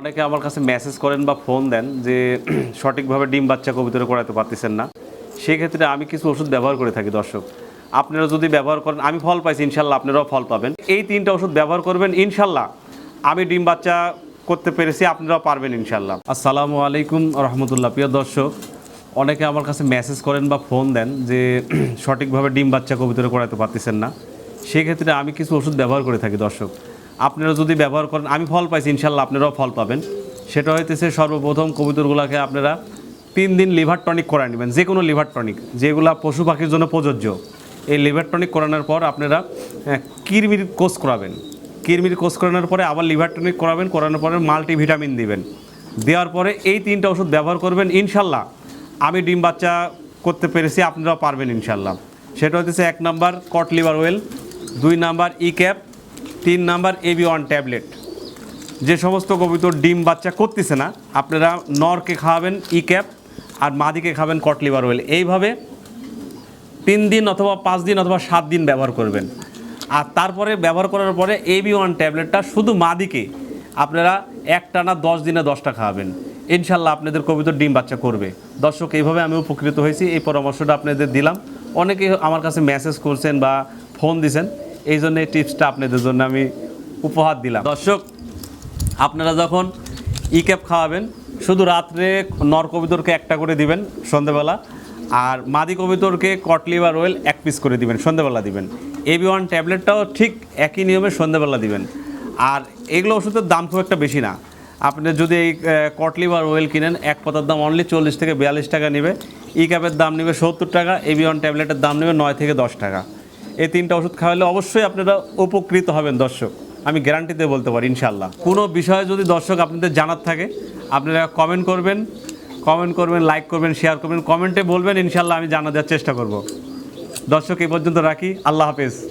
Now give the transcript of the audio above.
অনেকে আমার কাছে মেসেজ করেন বা ফোন দেন যে, সঠিকভাবে ডিম বাচ্চা কবিতরে করাতে পারতেছেন না। সেক্ষেত্রে আমি কিছু ওষুধ ব্যবহার করে থাকি, দর্শক। আপনারা যদি ব্যবহার করেন, আমি ফল পাইছি, ইনশাল্লাহ আপনারাও ফল পাবেন। এই তিনটা ওষুধ ব্যবহার করবেন, ইনশাল্লাহ। আমি ডিম বাচ্চা করতে পেরেছি, আপনারাও পারবেন, ইনশাল্লাহ। আসসালামু আলাইকুম রহমতুল্লাহ। প্রিয় দর্শক, অনেকে আমার কাছে মেসেজ করেন বা ফোন দেন যে, সঠিকভাবে ডিম বাচ্চা কবিতরে করাতে পারতেছেন না। সেক্ষেত্রে আমি কিছু ওষুধ ব্যবহার করে থাকি, দর্শক। আপনারা যদি ব্যবহার করেন, আমি ফল পাইছি, ইনশাল্লাহ আপনারাও ফল পাবেন। সেটা হইতেছে সর্বপ্রথম কবুতরগুলোকে আপনারা তিন দিন লিভার টনিক করায় নেবেন, যে কোনো লিভার টনিক, যেগুলো পশু পাখির জন্য প্রযোজ্য। এই লিভার টনিক করানোর পর আপনারা কিরমির কোর্স করাবেন। কিরমির কোর্স করানোর পরে আবার লিভার টনিক করাবেন, করানোর পরে মাল্টিভিটামিন দিবেন। দেওয়ার পরে এই তিনটা ওষুধ ব্যবহার করবেন, ইনশাল্লাহ। আমি ডিম বাচ্চা করতে পেরেছি, আপনারাও পারবেন, ইনশাল্লাহ। সেটা হচ্ছে এক নাম্বার কট লিভার ওয়েল দুই নাম্বার ই ক্যাপ তিন নাম্বার এবি ওয়ান ট্যাবলেট। যে সমস্ত কবিতর ডিম বাচ্চা করতেছে না, আপনারা নরকে খাওয়াবেন ই ক্যাপ আর মাদিকে খাবেন কট লিভার ওয়েল এইভাবে তিন দিন অথবা পাঁচ দিন অথবা সাত দিন ব্যবহার করবেন। আর তারপরে ব্যবহার করার পরে এবি ওয়ান ট্যাবলেটটা শুধু মাদিকে আপনারা একটানা দশ দিনে দশটা খাওয়াবেন। ইনশাল্লাহ আপনাদের কবিতর ডিম বাচ্চা করবে। দর্শক, এইভাবে আমি উপকৃত হয়েছি। এই পরামর্শটা আপনাদের দিলাম। অনেকে আমার কাছে মেসেজ করছেন বা ফোন দিছেন। এই জন্য এই টিপসটা আপনাদের জন্য আমি উপহার দিলাম। দর্শক, আপনারা যখন ই ক্যাপ খাওয়াবেন, শুধু রাত্রে নর কবিতরকে একটা করে দিবেন সন্ধেবেলা, আর মাদি কবিতরকে কটলিভার ওয়েল এক পিস করে দিবেন, সন্ধেবেলা দিবেন। এবি ওয়ান ট্যাবলেটটাও ঠিক একই নিয়মে সন্ধেবেলা দিবেন। আর এগুলো ওষুধের দাম খুব একটা বেশি না। আপনি যদি এই কটলিভার ওয়েল কিনেন, এক পাতার দাম অনলি চল্লিশ থেকে বিয়াল্লিশ টাকা নেবে ই ক্যাপের দাম নেবে সত্তর টাকা এবি ওয়ান ট্যাবলেটের দাম নেবে নয় থেকে দশ টাকা। এই তিনটা ওষুধ খাওয়ালে অবশ্যই আপনারা উপকৃত হবেন, দর্শক। আমি গ্যারান্টিতে বলতে পারি ইনশাল্লাহ কোনো বিষয়ে যদি দর্শক আপনাদের জানার থাকে, আপনারা কমেন্ট করবেন কমেন্ট করবেন লাইক করবেন শেয়ার করবেন কমেন্টে বলবেন ইনশাল্লাহ আমি জানা দেওয়ার চেষ্টা করব। দর্শক, এই পর্যন্ত রাখি। আল্লাহ হাফেজ।